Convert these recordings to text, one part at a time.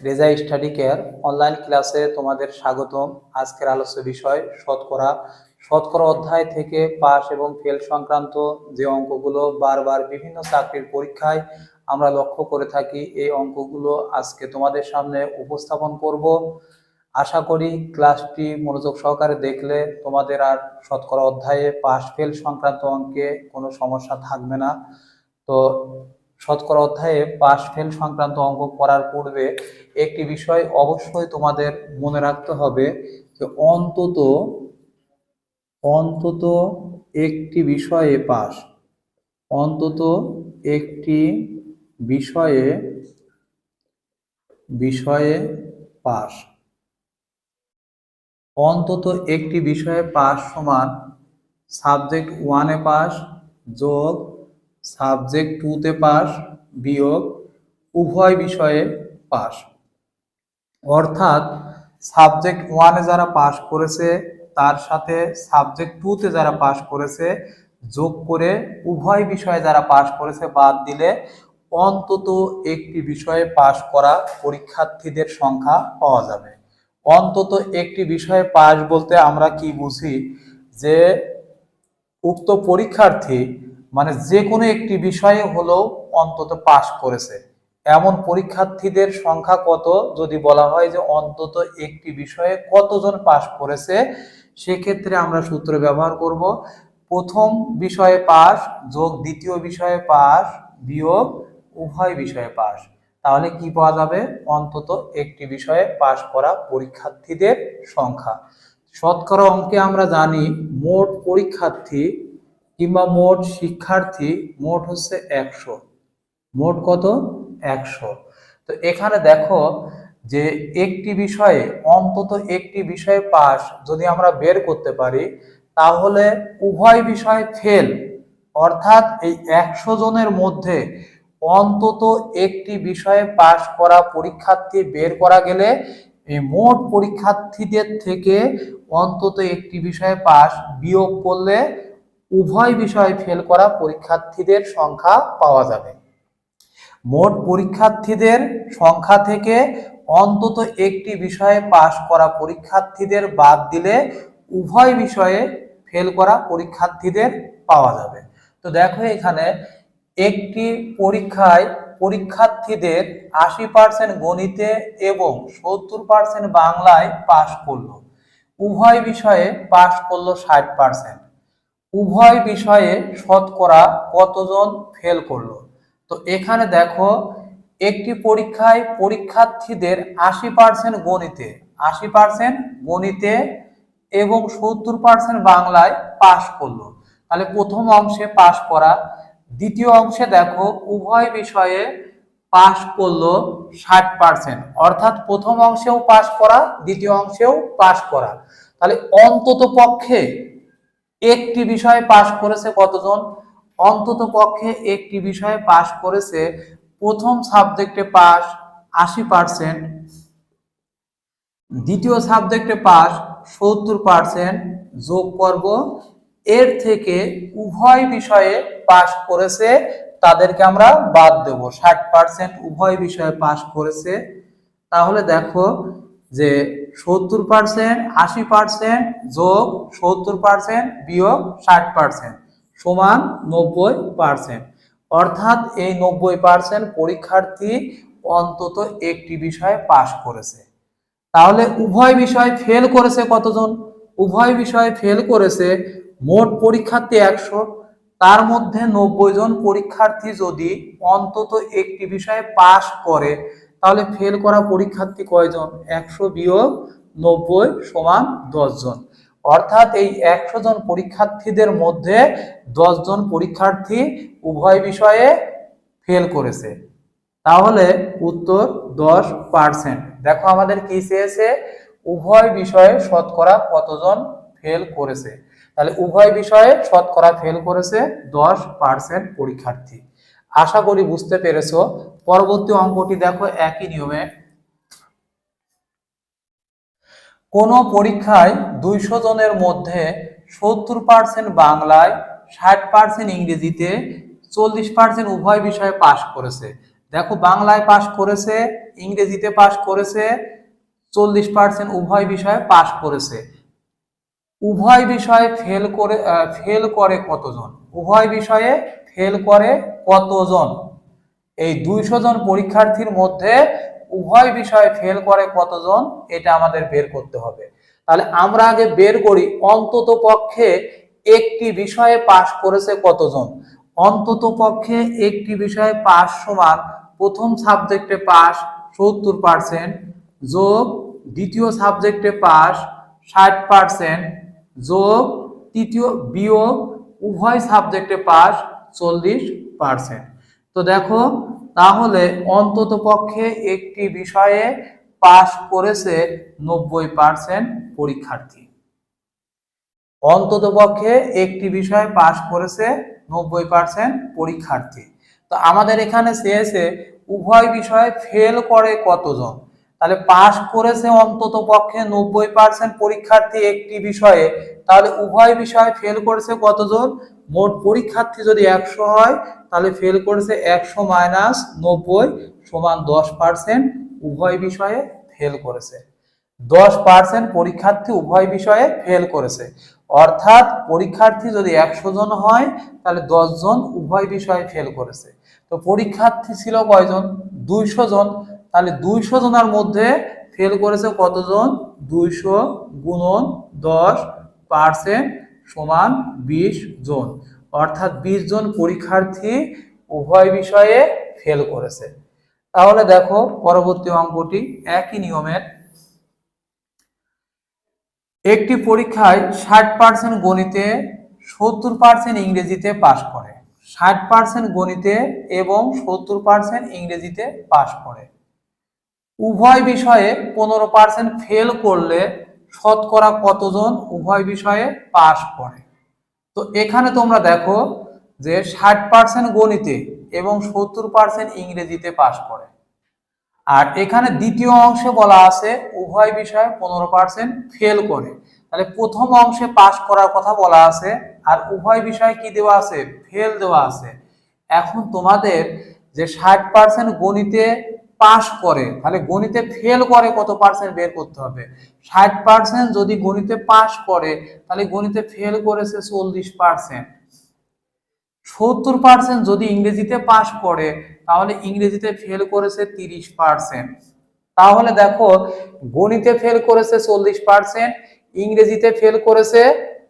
Reza study care online ক্লাসে তোমাদের স্বাগতম। আজকের আলোচ্য বিষয়, শতকরা। শতকরা অধ্যায় থেকে পাস এবং ফেল সংক্রান্ত যে অঙ্কগুলো বারবার বিভিন্ন চাকরির পরীক্ষায় আমরা লক্ষ্য করে থাকি, এই অঙ্কগুলো আজকে তোমাদের সামনে উপস্থাপন করব। আশা করি ক্লাসটি মনোযোগ সহকারে দেখলে তোমাদের আর শতকরা অধ্যায়ে পাস ফেল সংক্রান্ত অঙ্কে কোনো সমস্যা থাকবে না। তো শতকরা অধ্যায়ে পাস ফেল সংক্রান্ত অঙ্ক করার পূর্বে একটি বিষয় অবশ্যই তোমাদের মনে রাখতে হবে যে অন্তত অন্তত একটি বিষয়ে পাস অন্তত একটি বিষয়ে বিষয়ে পাস অন্তত একটি বিষয়ে পাস সমান সাবজেক্ট ওয়ানে পাস যোগ সাবজেক্ট টুতে পাস, বিয়োগ উভয় বিষয়ে পাস। অর্থাৎ সাবজেক্ট ওয়ানে যারা পাস করেছে, তার সাথে সাবজেক্ট টুতে যারা পাস করেছে, যোগ করে উভয় বিষয়ে যারা পাস করেছে, বাদ দিলে অন্তত একটি বিষয়ে পাস করা পরীক্ষার্থীদের সংখ্যা পাওয়া যাবে। অন্তত একটি বিষয়ে পাস বলতে আমরা কি বুঝি? যে উক্ত পরীক্ষার্থী মানে যে কোনো একটি বিষয়ে হলেও অন্তত পাশ করেছে। এমন পরীক্ষার্থীদের সংখ্যা কত? যদি বলা হয় যে অন্তত একটি বিষয়ে কতজন পাশ করেছে, সেক্ষেত্রে আমরা সূত্র ব্যবহার করব। প্রথম বিষয়ে পাস যোগ দ্বিতীয় বিষয়ে পাস বিয়োগ উভয় বিষয়ে পাস তাহলে কি পাওয়া যাবে? অন্তত একটি বিষয়ে পাশ করা পরীক্ষার্থীদের সংখ্যা। শতকরা অঙ্কে আমরা জানি, মোট পরীক্ষার্থী কিংবা মোট শিক্ষার্থী মোট হচ্ছে একশো। মোট কত? একশো। তো এখানে দেখো যে একটি বিষয়ে, অন্তত একটি বিষয়ে পাস যদি আমরা বের করতে পারি, তাহলে উভয় বিষয় ফেল অর্থাৎ এই একশো জনের মধ্যে অন্তত একটি বিষয়ে পাশ করা পরীক্ষার্থী বের করা গেলে, এই মোট পরীক্ষার্থীদের থেকে অন্তত একটি বিষয়ে পাস বিয়োগ করলে উভয় বিষয়ে ফেল করা পরীক্ষার্থীদের সংখ্যা পাওয়া যাবে। মোট পরীক্ষার্থীদের সংখ্যা থেকে অন্তত একটি বিষয়ে পাশ করা পরীক্ষার্থীদের বাদ দিলে উভয় বিষয়ে ফেল করা পরীক্ষার্থীদের পাওয়া যাবে। তো দেখো এখানে একটি পরীক্ষায় পরীক্ষার্থীদের আশি পার্সেন্ট গণিতে এবং সত্তর পার্সেন্ট বাংলায় পাশ করল। উভয় বিষয়ে পাশ করল ষাট পার্সেন্ট উভয় বিষয়ে শতকরা কতজন ফেল করল? তো এখানে দেখো, একটি পরীক্ষায় পরীক্ষার্থীদের আশি পার্সেন্ট গণিতে, আশি পার্সেন্ট গণিতে এবং সত্তর পার্সেন্ট বাংলায় পাশ করল। তাহলে প্রথম অংশে পাশ করা, দ্বিতীয় অংশে দেখো, উভয় বিষয়ে পাশ করল ষাট পার্সেন্ট অর্থাৎ প্রথম অংশেও পাশ করা, দ্বিতীয় অংশেও পাশ করা। তাহলে অন্তত পক্ষে একটি বিষয়ে পাশ করেছে কতজন? অন্তত পক্ষে একটি বিষয়ে পাশ করেছে, প্রথম সাবজেক্টে পাস আশি পার্সেন্ট দ্বিতীয় সাবজেক্টে পাস সত্তর পার্সেন্ট যোগ করব। এর থেকে উভয় বিষয়ে পাশ করেছে, তাদেরকে আমরা বাদ দেব। ষাট পার্সেন্ট উভয় বিষয়ে পাশ করেছে। তাহলে দেখো যে সত্তর পার্সেন্ট আশি পার্সেন্ট যোগ সত্তর পার্সেন্ট বিয়োগ ষাট পার্সেন্ট সমান নব্বই পার্সেন্ট অর্থাৎ এই নব্বই পার্সেন্ট পরীক্ষার্থী অন্তত একটি বিষয়ে পাশ করেছে। তাহলে উভয় বিষয় ফেল করেছে কতজন? উভয় বিষয়ে ফেল করেছে মোট পরীক্ষার্থী একশো। তার মধ্যে নব্বই জন পরীক্ষার্থী যদি অন্তত একটি বিষয়ে পাশ করে তাহলে ফেল করা পরীক্ষার্থী কয়জন? একশো বিয়োগ নব্বই সমান দশ জন। অর্থাৎ এই একশো জন পরীক্ষার্থীদের মধ্যে দশ জন পরীক্ষার্থী উভয় বিষয়ে ফেল করেছে। তাহলে উত্তর দশ পার্সেন্ট দেখো আমাদের কি চেয়েছে? উভয় বিষয়ে শতকরা কতজন ফেল করেছে? তাহলে উভয় বিষয়ে শতকরা ফেল করেছে দশ পার্সেন্ট পরীক্ষার্থী। আশা করি বুঝতে পেরেছ। পরবর্তী অঙ্কটি দেখো, একই নিয়মে। কোন পরীক্ষায় দুইশো জনের মধ্যে সত্তর পার্সেন্ট বাংলায়, ষাট পার্সেন্ট ইংরেজিতে, চল্লিশ পার্সেন্ট উভয় বিষয়ে পাশ করেছে। দেখো, বাংলায় পাশ করেছে, ইংরেজিতে পাশ করেছে, চল্লিশ পার্সেন্ট উভয় বিষয়ে পাশ করেছে। উভয় বিষয়ে ফেল করে ফেল করে কতজন? উভয় বিষয়ে ফেল করে কতজন? এই দুইশো জন পরীক্ষার্থীর মধ্যে উভয় বিষয়ে ফেল করে কতজন? এটা আমাদের বের করতে হবে। তাহলে আমরা আগে বের করি, অন্তত পক্ষে একটি বিষয়ে পাশ করেছে কতজন? অন্তত পক্ষে একটি বিষয়ে পাশ সমান প্রথম সাবজেক্টে পাস সত্তর পার্সেন্ট যোগ দ্বিতীয় সাবজেক্টে পাস ষাট পার্সেন্ট যোগ তৃতীয় বিয়োগ উভয় সাবজেক্টে পাস চল্লিশ পার্সেন্ট তো দেখো, তাহলে অন্তত পক্ষে একটি বিষয়ে পাশ করেছে নব্বই পার্সেন্ট পরীক্ষার্থী। অন্তত পক্ষে একটি বিষয়ে পাশ করেছে নব্বই পার্সেন্ট পরীক্ষার্থী। তো আমাদের এখানে চেয়েছে উভয় বিষয়ে ফেল করে কতজন? তাহলে পাশ করেছে অন্তত পক্ষে নব্বই পার্সেন্ট পরীক্ষার্থী একটি বিষয়ে, তাহলে উভয় বিষয়ে ফেল করেছে কতজন? মোট পরীক্ষার্থী যদি একশো হয়, তাহলে ফেল করেছে একশো মাইনাস নব্বই সমান দশ পার্সেন্ট উভয় বিষয়ে ফেল করেছে। দশ পার্সেন্ট পরীক্ষার্থী উভয় বিষয়ে ফেল করেছে। অর্থাৎ পরীক্ষার্থী যদি একশো জন হয়, তাহলে জন উভয় বিষয়ে ফেল করেছে। তো পরীক্ষার্থী ছিল কয়জন? দুইশো জন। তাহলে দুইশো জনের মধ্যে ফেল করেছে কতজন? দুইশো গুণন দশ পার্সেন্ট সমান বিশ জন। অর্থাৎ বিশ জন পরীক্ষার্থী উভয় বিষয়ে ফেল করেছে। তাহলে দেখো পরবর্তী অঙ্কটি একই নিয়মের। একটি পরীক্ষায় ষাট পার্সেন্ট গণিতে সত্তর পার্সেন্ট ইংরেজিতে পাশ করে। ষাট পার্সেন্ট গণিতে এবং সত্তর পার্সেন্ট ইংরেজিতে পাশ করে। উভয় বিষয়ে পনেরো পার্সেন্ট ফেল করলে শতকরা কতজন উভয় বিষয়ে পাশ করে? তো এখানে তোমরা দেখো যে ষাট পার্সেন্ট গণিতে এবং সত্তর পার্সেন্ট ইংরেজিতে পাশ করে। আর এখানে দ্বিতীয় অংশে বলা আছে উভয় বিষয়ে পনেরো পার্সেন্ট ফেল করে। তাহলে প্রথম অংশে পাশ করার কথা বলা আছে, আর উভয় বিষয়ে কি দেওয়া আছে? ফেল দেওয়া আছে। এখন তোমাদের যে ষাট পার্সেন্ট গণিতে পাশ করে, তাহলে গণিতে ফেল করে কত পার্সেন্ট বের করতে হবে? ষাট পার্সেন্ট যদি গণিতে পাশ করে, তাহলে গণিতে ফেল করেছে চল্লিশ পার্সেন্ট সত্তর পার্সেন্ট যদি ইংরেজিতে পাশ করে, তাহলে ইংরেজিতে ফেল করেছে তিরিশ পার্সেন্ট তাহলে দেখো, গণিতে ফেল করেছে চল্লিশ পার্সেন্ট ইংরেজিতে ফেল করেছে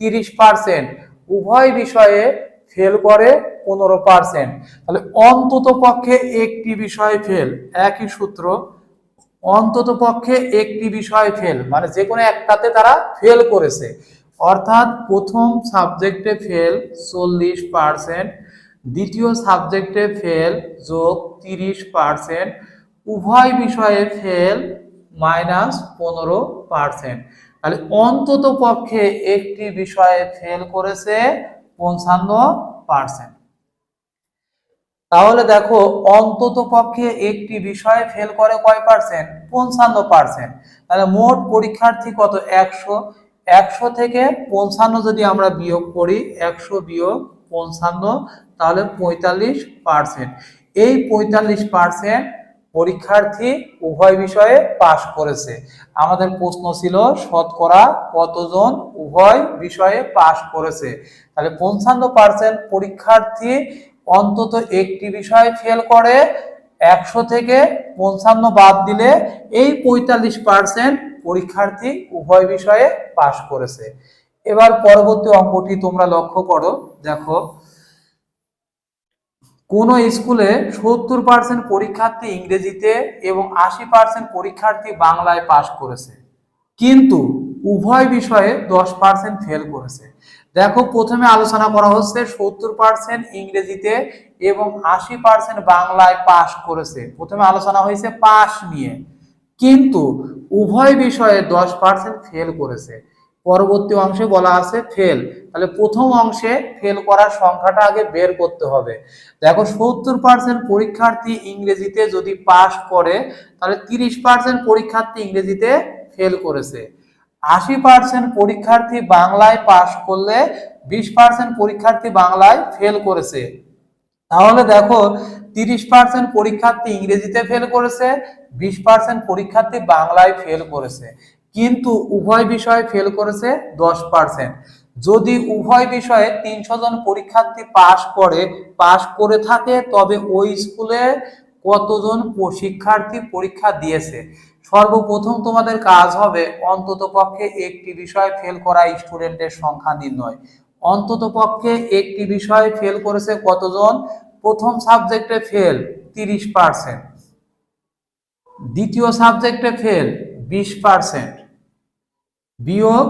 তিরিশ পার্সেন্ট উভয় বিষয়ে ফেল করে পনেরো পার্সেন্ট তাহলে অন্তত পক্ষে একটি বিষয় ফেল একই সূত্র, অন্তত পক্ষে একটি বিষয় ফেল মানে যে কোনো একটাতে তারা ফেল করেছে। অর্থাৎ প্রথম সাবজেক্টে ফেল চল্লিশ পার্সেন্ট দ্বিতীয় সাবজেক্টে ফেল যোগ তিরিশ পার্সেন্ট উভয় বিষয়ে ফেল মাইনাস পনেরো পার্সেন্ট তাহলে অন্তত পক্ষে একটি বিষয়ে ফেল করেছে পঞ্চান্ন পার্সেন্ট তাহলে দেখো, অন্তত পক্ষে একটি বিষয়ে ফেল করে কয় পার্সেন্ট পঞ্চান্ন পার্সেন্ট তাহলে মোট পরীক্ষার্থী কত? একশো। একশো থেকে পঞ্চান্ন যদি আমরা বিয়োগ করি, একশো বিয়োগ পঞ্চান্ন, তাহলে পঁয়তাল্লিশ পার্সেন্ট এই পঁয়তাল্লিশ পার্সেন্ট পরীক্ষার্থী উভয় বিষয়ে পাশ করেছে। আমাদের প্রশ্ন ছিল, শতকরা কতজন উভয় বিষয়ে পাশ করেছে? তাহলে পঞ্চান্ন পার্সেন্ট পরীক্ষার্থী অন্তত একটি বিষয়ে ফেল করে, একশো থেকে পঞ্চান্ন বাদ দিলে এই পঁয়তাল্লিশ পার্সেন্ট পরীক্ষার্থী উভয় বিষয়ে পাশ করেছে। এবার পরবর্তী অঙ্কটি তোমরা লক্ষ্য করো। দেখো কোন স্কুলে সত্তর পার্সেন্ট পরীক্ষার্থী ইংরেজিতে এবং আশি পার্সেন্ট পরীক্ষার্থী বাংলায় পাশ করেছে। কিন্তু উভয় বিষয়ে দশ পার্সেন্ট ফেল করেছে। দেখো, প্রথমে আলোচনা করা হচ্ছে সত্তর পার্সেন্ট ইংরেজিতে এবং আশি পার্সেন্ট বাংলায় পাশ করেছে। প্রথমে আলোচনা হয়েছে পাশ নিয়ে। কিন্তু উভয় বিষয়ে দশ পার্সেন্ট ফেল করেছে। পরবর্তী অংশে বলা আছে ফেল তাহলে প্রথম অংশে ফেল করার সংখ্যাটা আগে বের করতে হবে। দেখো সত্তর পার্সেন্ট পরীক্ষার্থী ইংরেজিতে যদি পাশ করে, তাহলে তিরিশ পার্সেন্ট পরীক্ষার্থী ইংরেজিতে ফেল করেছে। আশি পার্সেন্ট পরীক্ষার্থী বাংলায় পাশ করলে বিশ পার্সেন্ট পরীক্ষার্থী বাংলায় ফেল করেছে। তাহলে দেখো তিরিশ পার্সেন্ট পরীক্ষার্থী ইংরেজিতে ফেল করেছে, বিশ পার্সেন্ট পরীক্ষার্থী বাংলায় ফেল করেছে। কিন্তু উভয় বিষয়ে ফেল করেছে দশ পার্সেন্ট যদি উভয় বিষয়ে তিনশো জন পরীক্ষার্থী পাশ করে পাশ করে থাকে, তবে ওই স্কুলে কতজন শিক্ষার্থী পরীক্ষা দিয়েছে? সর্বপ্রথম তোমাদের কাজ হবে অন্তত পক্ষে একটি বিষয় ফেল করা স্টুডেন্টের সংখ্যা নির্ণয়। অন্তত পক্ষে একটি বিষয় ফেল করেছে কতজন? প্রথম সাবজেক্টে ফেল তিরিশ পার্সেন্ট। দ্বিতীয় সাবজেক্টে ফেল বিশ পার্সেন্ট। বিয়োগ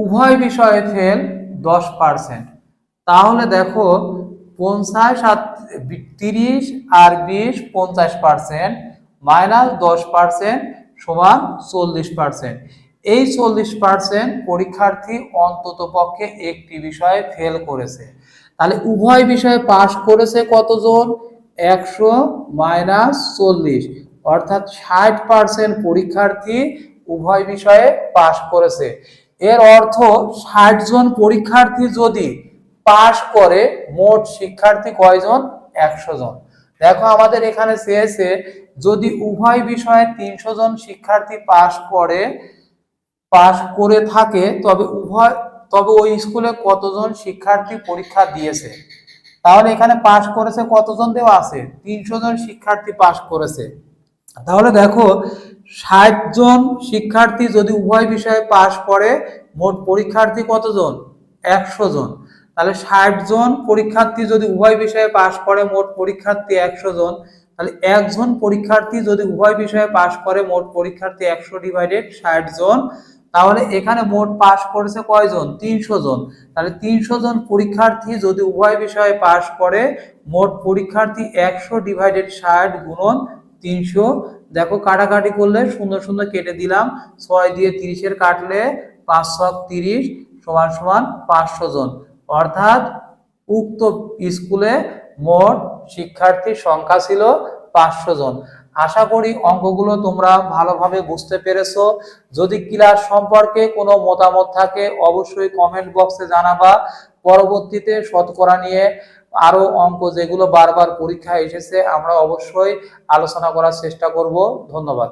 উভয় বিষয়ে ফেল দশ পার্সেন্ট তাহলে দেখো পঞ্চাশ আর তিরিশ আর বিশ পঞ্চাশ পার্সেন্ট মাইনাস দশ পার্সেন্ট সমান চল্লিশ পার্সেন্ট এই চল্লিশ পার্সেন্ট পরীক্ষার্থী অন্তত পক্ষে একটি বিষয়ে ফেল করেছে। তাহলে উভয় বিষয়ে পাশ করেছে কতজন? একশো মাইনাস চল্লিশ। অর্থাৎ ষাট পার্সেন্ট পরীক্ষার্থী উভয় বিষয়ে পাশ করেছে। এর অর্থ ষাট জন পরীক্ষার্থী যদি পাশ করে, মোট শিক্ষার্থী কয়জন? একশো জন। দেখো আমাদের এখানে চেয়েছে যদি উভয় বিষয়ে তিনশো জন শিক্ষার্থী পাশ করে পাশ করে থাকে, তবে উভয়, তবে ওই স্কুলে কতজন শিক্ষার্থী পরীক্ষা দিয়েছে? তাহলে এখানে পাশ করেছে কতজন দেওয়া আছে? তিনশো জন শিক্ষার্থী পাশ করেছে। তাহলে দেখো ষাট জন শিক্ষার্থী যদি উভয় বিষয়ে পাশ করে, মোট পরীক্ষার্থী কতজন? একশো জন। তাহলে ষাট জন পরীক্ষার্থী যদি উভয় বিষয়ে পাশ করে, মোট পরীক্ষার্থী একশো জন। তাহলে একজন পরীক্ষার্থী যদি উভয় বিষয়ে পাশ করে, মোট পরীক্ষার্থী একশো ডিভাইডেড ষাট জন তাহলে এখানে মোট পাশ করেছে কয়জন? তিনশো জন। তাহলে তিনশো জন পরীক্ষার্থী যদি উভয় বিষয়ে পাশ করে, মোট পরীক্ষার্থী একশো ডিভাইডেড ষাট গুণন তিনশো। দেখো কাটাকাটি করলে সুন্দর সুন্দর কেটে দিলাম। ছয় দিয়ে তিরিশের কাটলে পাঁচশো তিরিশ, সমান সমান পাঁচশো জন। অর্থাৎ উক্ত স্কুলে মোট শিক্ষার্থীর সংখ্যা ছিল পাঁচশো জন। আশা করি অঙ্কগুলো তোমরা ভালোভাবে বুঝতে পেরেছ। যদি ক্লাস সম্পর্কে কোনো মতামত থাকে, অবশ্যই কমেন্ট বক্সে জানাবা। পরবর্তীতে শতকরা নিয়ে আরও অঙ্ক যেগুলো বারবার পরীক্ষায় এসেছে আমরা অবশ্যই আলোচনা করার চেষ্টা করব। ধন্যবাদ।